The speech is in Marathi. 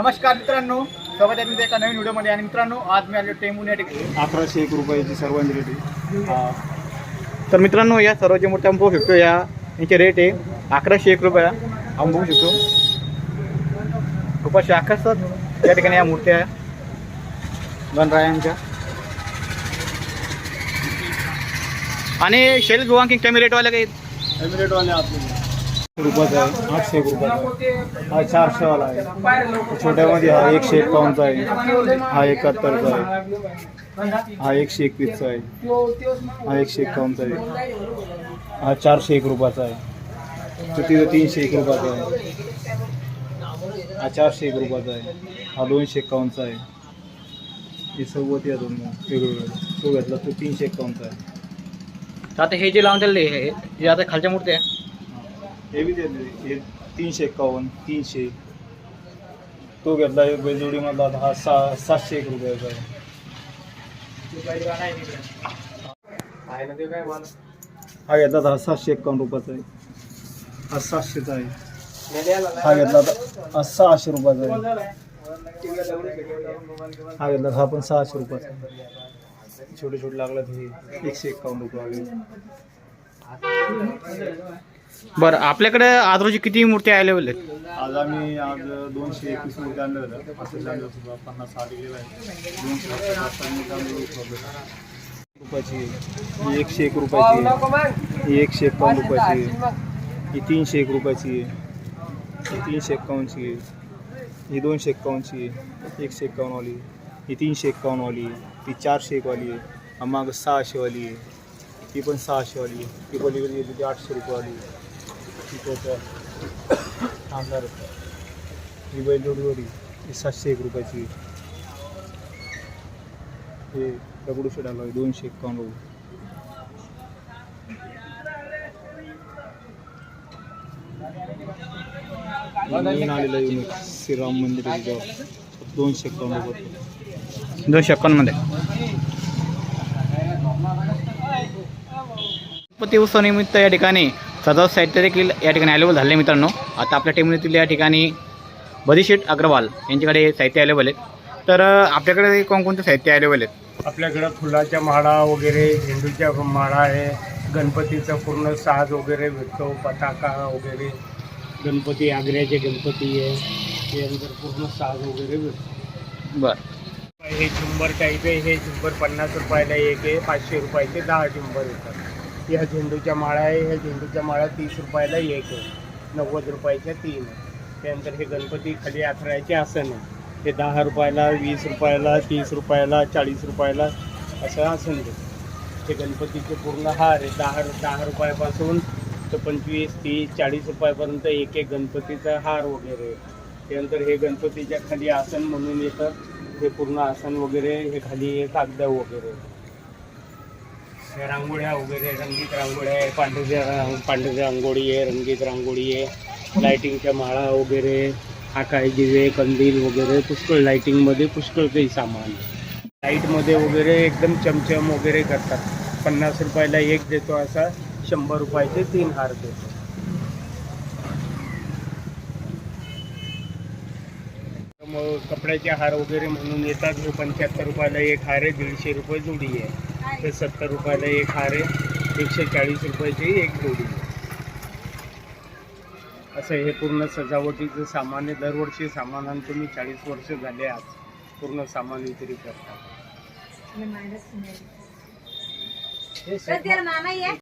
नमस्कार मित्रांनो. स्वागत आहे तुमच्या एका नवीन व्हिडिओमध्ये. आणि मित्रांनो आज मी आलो टेंबून या ठिकाणी. अकराशे एक रुपयाची सर्वांची रेट आहे तर मित्रांनो या सर्व जे मोठ्या आपण बघू शकतो या यांचे रेट आहे अकराशे एक रुपया आपण बघू शकतो रुपयाशे आकर्षक या ठिकाणी या मूर्त्या आहे. गणरायांच्या. आणि शैल गुवांकिंग कमी रेटवाले काही एमिरेटवाले आपले. रुपयाचा आहे. आठशे एक रुपयाचा आहे. हा चारशेवाला आहे. छोट्यामध्ये हा एकशे एकावन्नचा आहे. हा एकाहत्तरचा आहे. हा एकशे एकवीसचा आहे. हा एकशे एकावन्नचा आहे. हा चारशे एक रुपयाचा आहे. तो तिथं तीनशे एक रुपयाचा आहे. हा चारशे एक रुपयाचा आहे. हा दोनशे एकावन्नचा आहे. हे सव्वत या दोन वेगवेगळे तो घेतला तो तीनशे एकावन्नचा आहे. तर आता हे जे लावून दिले हे जे आता खालच्या मूर्त्या आहे हे बी दिले तीनशे एकावन्न तीनशे. तो घेतला एक बैलजोडीमधला आता हा सहा सातशे एक रुपयाचा आहे हा घेतला हा सातशे एकावन्न रुपयाचा आहे. हा सातशेचा आहे. हा घेतला हा सहाशे रुपयाचा आहे. हा घेतला हा पण सहाशे रुपयाचा छोटे छोटे लागला हे एकशे एकावन्न रुपये बरं आपल्याकडे आज रोजी किती मूर्त्या अवेलेबल आहेत आज आम्ही आज दोनशे एकवीस मूर्ती आणलं होतं असं आणलं होतं पन्नास साठ गेलं आहे दोनशे रुपयाची ही एकशे एक रुपयाची आहे. ही एकशे एकावन्न रुपयाची आहे. ही तीनशे एक रुपयाची आहे ही तीनशे एक्कावन्नची आहे ही दोनशे एक्कावन्नची आहे एकशे एक्कावन्नवाली ही तीनशे एक्कावन्नवाली आहे ही चारशे एकवाली आहे हा मागं सहाशेवाली आहे ती पण सहाशेवाली आहे ती पलीकडे गेली ती आठशे रुपयेवाली आहे ही त्याचं थांबणार ही बैलजोडीवरी ही सातशे एक रुपयाची. हे दगडूशेठ आलो आहे दोनशे एक्कावन्न रुपये. नवीन आलेलं युनिट श्रीराम मंदिर दोनशे एक्कावन्न दोनशे एकावन्नमध्ये गणपती उत्सवानिमित्त या ठिकाणी सजावट साहित्य देखील या ठिकाणी अवेलेबल झाले मित्रांनो. आता आपल्या टेमनीतील या ठिकाणी बदीशेठ अग्रवाल यांच्याकडे साहित्य अवेलेबल आहेत. तर आपल्याकडे कोणकोणते साहित्य अवेलेबल आहेत? आपल्याकडं फुलाच्या माळा वगैरे झेंडूच्या माळा आहे गणपतीचा पूर्ण साज वगैरे भेटतो पताका वगैरे. गणपती आग्र्याचे गणपती आहे. त्यानंतर पूर्ण साज वगैरे भेटतो बरं. हे झुंबर टाईप आहे हे झुंबर पन्नास रुपयाला एक आहे पाचशे रुपयाचे दहा झुंबर येतात. ह्या झेंडूच्या माळा आहे. ह्या झेंडूच्या माळा तीस रुपयाला एक आहे. नव्वद रुपयाच्या तीन आहे. त्यानंतर हे गणपती खाली आथरायचे आसन आहे. हे दहा रुपयाला वीस रुपयाला तीस रुपयाला चाळीस रुपयाला असं आसन देतं हे गणपतीचे पूर्ण हार आहे. दहा दहा रुपयापासून तर पंचवीस तीस चाळीस रुपयापर्यंत एक एक गणपतीचा हार वगैरे त्यानंतर हे गणपतीच्या खाली आसन म्हणून येतं. हे पूर्ण आसन वगैरे हे खाली कागद वगैरे रांगोळ्या वगैरे रंगीत रांगोळ्या आहे पांढऱ्या पांढरी रांगोळी आहे रंगीत रांगोळी आहे लाईटिंगच्या माळा वगैरे आकाय दिवे कंदील वगैरे पुष्कळ लाईटिंगमध्ये पुष्कळ काही सामान. लाईटमध्ये वगैरे एकदम चमचम वगैरे करतात. पन्नास रुपयाला एक देतो असा शंभर रुपयाचे तीन हार देतो. मग कपड्याचे हार वगैरे म्हणून येतात. हे पंच्याहत्तर रुपयाला एक हार आहे दीडशे रुपये जोडी आहे. ते सत्तर रुपयाला एक हार आहे. एकशे चाळीस रुपयाची एक जोडी असं हे पूर्ण सजावटीचं सामान आहे. दरवर्षी सामान आणतो मी चाळीस वर्ष झाले आज पूर्ण सामान विक्री नाना ये.